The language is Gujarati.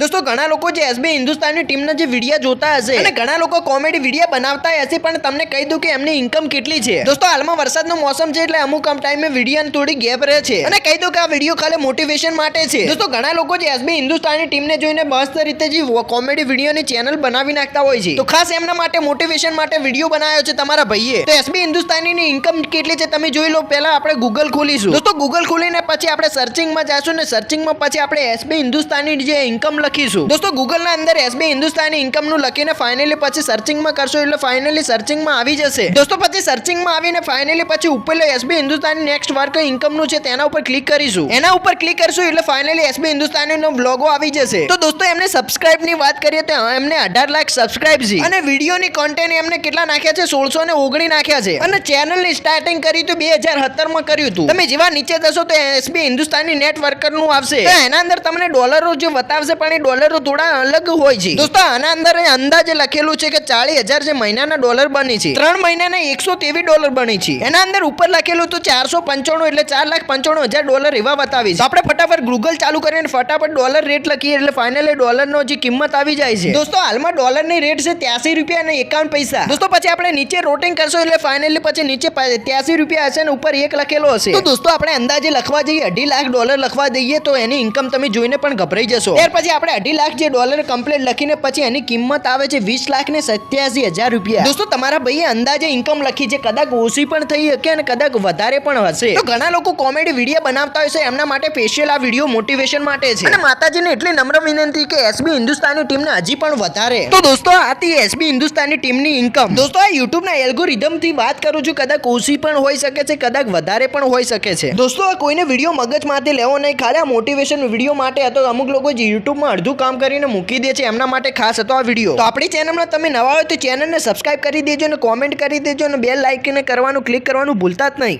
દોસ્તો, ઘણા લોકો જે એસબી હિન્દુસ્તાનની ટીમના જે વીડિયો જોતા હશે અને ઘણા લોકો કોમેડી વિડીયા બનાવતા હશે, પણ તમને કહી દઉં કે એમની ઇન્કમ કેટલી છે. દોસ્તો, હાલમાં વરસાદનો મોસમ છે એટલે અમુક ટાઈમે વીડિયો થોડી ગેપ રહે છે. અને કહી દઉં કે આ વીડિયો ખાલી મોટિવેશન માટે છે. દોસ્તો, ઘણા લોકો જે એસબી હિન્દુસ્તાનની ટીમને જોઈને મસ્ત રીતે જે કોમેડી વિડીયોની ચેનલ બનાવી નાખતા હોય છે. તો ખાસ એમના માટે મોટિવેશન માટે વીડિયો બનાવ્યો છે તમારા ભાઈએ. તો એસબી હિન્દુસ્તાનીની ઇન્કમ કેટલી છે તમે જોઈ લો, પહેલા આપણે ગૂગલ ખોલીશું. દોસ્તો ગૂગલ ખોલીને પછી આપણે સર્ચિંગમાં જઈશું ને સર્ચિંગમાં પછી આપણે એસબી હિન્દુસ્તાની જે ઇન્કમ લખીશું. દોસ્તો, ગૂગલના અંદર એસબી હિન્દુસ્તાની ઇન્કમનું લખીને ફાઇનલી પછી સર્ચિંગમાં કરશો એટલે ફાઇનલી સર્ચિંગમાં આવી જશે. દોસ્તો, પછી સર્ચિંગમાં આવીને ફાઇનલી પછી ઉપર એસબી હિન્દુસ્તાની નેક્સ્ટ વર્ક ઇન્કમનું છે તેના ઉપર ક્લિક કરીશું. એના ઉપર ક્લિક કરશું એટલે ફાઇનલી એસબી હિન્દુસ્તાનીનો બ્લોગો આવી જશે. તો દોસ્તો, એમને સબસ્ક્રાઇબની વાત કરીએ તો એમને અઢાર લાખ સબસ્ક્રાઇબ છે. અને વિડીયોની કોન્ટેન્ટ એમને કેટલા નાખ્યા છે? સોળસો ને ઓગણી નાખ્યા છે. અને ચેનલની સ્ટાર્ટિંગ કરી તો બે હજાર સત્તરમાં કર્યું હતું તમે જેવા નીચે જશો તો એસબી હિન્દુસ્તાની નેટવર્કરનું આવશે. એના અંદર તમને ડોલરો જે બતાવશે પણ એ ડોલરો થોડા અલગ હોય છે. દોસ્તો આના અંદર અંદાજે લખેલું છે કે ચાલીસ હજાર જે મહિનાના ડોલર બની છે ત્રણ મહિનાના એકસો તેવી ડોલર બની છે. એના અંદર ઉપર લખેલું તો ચારસો પંચાણું એટલે ચાર લાખ પંચાણું હજાર ડોલર એવા બતાવી છે. આપણે ફટાફટ ગૂગલ ચાલુ કરીને ફટાફટ ડોલર રેટ લખીએ એટલે ફાઇનલી ડોલરનો જે કિંમત આવી જાય છે. દોસ્તો હાલમાં ડોલરની રેટ છે ત્યાસી રૂપિયા અને એકાવન પૈસા. દોસ્તો પછી આપણે નીચે રોટિંગ કરશો એટલે ફાઇનલી પછી નીચે ત્યાસી રૂપિયા હશે અને ઉપર એક લખેલો હશે. તો દોસ્તો આપણે અંદાજે લખવા જઈએ અઢી લાખ ડોલર લખવા દઈએ તો એની ઇન્કમ તમે જોઈને પણ ગભરાઈ જશો. ત્યાર પછી આપણે અઢી લાખ જે ડોલર કમ્પ્લેટ લખીને પછી એની કિંમત આવે છે વીસ લાખ ને સત્યાસી હજાર રૂપિયા. દોસ્તો તમારા ભાઈએ અંદાજે ઇન્કમ લખી છે. કદાચ ઓછી પણ થઈ શકે અને કદાચ વધારે પણ હશે. તો ઘણા લોકો કોમેડી વીડિયો બનાવતા હોય છે. એમના માટે સ્પેશિયલ આ વીડિયો મોટિવેશન માટે છે. અને માતાજીને એટલી નમ્ર વિનંતી કે એસબી હિન્દુસ્તાની ટીમને હજી પણ વધારે. તો દોસ્તો આ હતી એસબી હિન્દુસ્તાની ટીમની ઇન્કમ દોસ્તો આ યુટ્યુબના એલ્ગોરિધમથી વાત કરું છું. કદાચ ઓછી પણ હોઈ શકે છે કદાચ વધારે પણ હોઈ શકે છે. દોસ્તો આ કોઈને વીડિયો મગજમાંથી લેવો નહીં. ખાલી આ મોટિવેશન વીડિયો માટે હતો. અમુક લોકો જે યુટ્યુબમાં અડધું કામ કરીને મૂકી દે છે એમના માટે ખાસ હતો આ વીડિયો. તો આપણી ચેનલમાં તમે નવા હોય તો ચેનલને સબસ્ક્રાઇબ કરી દેજો અને કોમેન્ટ કરી દેજો અને બે લાઇક કરવાનું ક્લિક કરવાનું ભૂલતા જ નહીં.